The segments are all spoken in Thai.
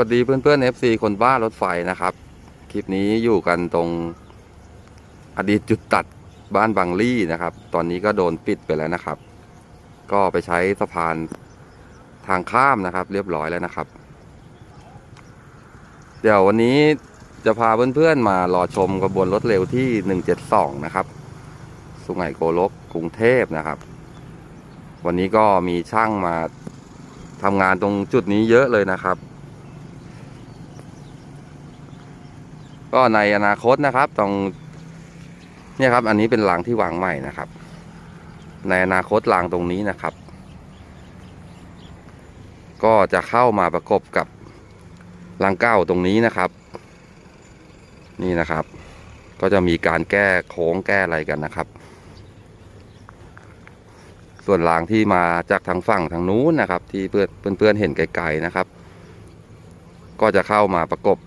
วัสดีเพื่อนๆ FC คนบ้ารถไฟนะครับ คลิปนี้อยู่กันตรงอดีตจุดตัดบ้านบางลี่นะครับ ตอนนี้ก็โดนปิดไปแล้วนะครับ ก็ไปใช้สะพานทางข้ามนะครับ เรียบร้อยแล้วนะครับ เดี๋ยววันนี้จะพาเพื่อนๆมารอชมกระบวนรถเร็วที่ 172 นะครับ สุไหงโกลกกรุงเทพนะครับ วันนี้ก็มีช่างมาทำงานตรงจุดนี้เยอะเลยนะครับ ก็ในอนาคตนะครับตรงเนี่ยครับ อันนี้เป็นรางที่วางใหม่นะครับ ในอนาคตรางตรงนี้นะครับ ก็จะเข้ามาประกบกับรางเก้าตรงนี้นะครับ นี่นะครับ ก็จะมีการแก้โค้งแก้อะไรกันนะครับ ส่วนรางที่มาจากทางฝั่งทางนู้นนะครับ ที่เพื่อนเพื่อนเห็นไกลๆนะครับ ก็จะเข้ามาประกบ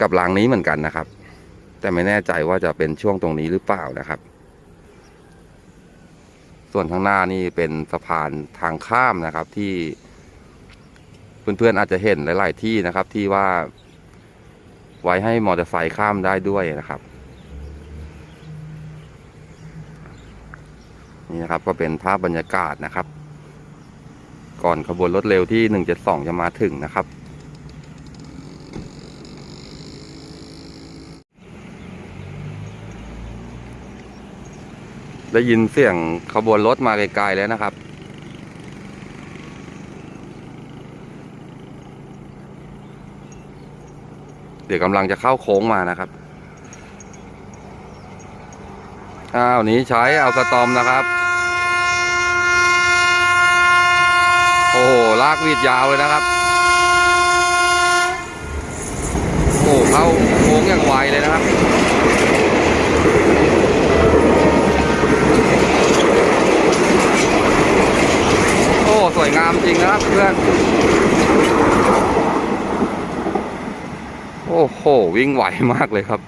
กับรางนี้เหมือนกันนะครับ แต่ไม่แน่ใจว่าจะเป็นช่วงตรงนี้หรือเปล่านะครับ ส่วนข้างหน้านี่เป็นสะพานทางข้ามนะครับที่ เพื่อนๆอาจจะเห็นหลาย ๆ ที่นะครับ ที่ว่า ไว้ให้มอเตอร์ไซค์ข้ามได้ด้วยนะครับ นี่นะครับก็เป็นภาพบรรยากาศนะครับ ก่อนขบวนรถเร็วที่ 172 จะมาถึงนะครับ ได้ยินเสียงขบวนรถมาไกลๆแล้วนะครับ เดี๋ยวกำลังจะเข้าโค้งมานะครับ อ้าวนี้ใช้เอาสตอมนะครับ โอ้โหลากวีดยาวเลยนะครับ โอ้เข้าโค้งอย่างไวเลยนะครับ โอ้ ส วยงามจริงนะครับเพื่อน โอ้โห วิ่งไหวมากเลยครับ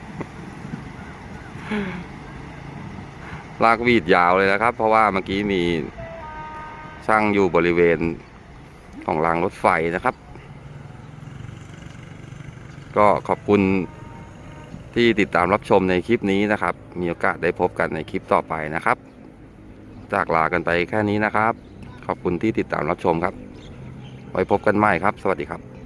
ลากวีดยาวเลยนะครับ เพราะว่าเมื่อกี้มีช่างอยู่บริเวณของรางรถไฟนะครับ ก็ขอบคุณที่ติดตามรับชมในคลิปนี้นะครับ มีโอกาสได้พบกันในคลิปต่อไปนะครับ จากลากันไปแค่นี้นะครับ ขอบคุณที่ติดตามรับชมครับ ไว้พบกันใหม่ครับ สวัสดีครับ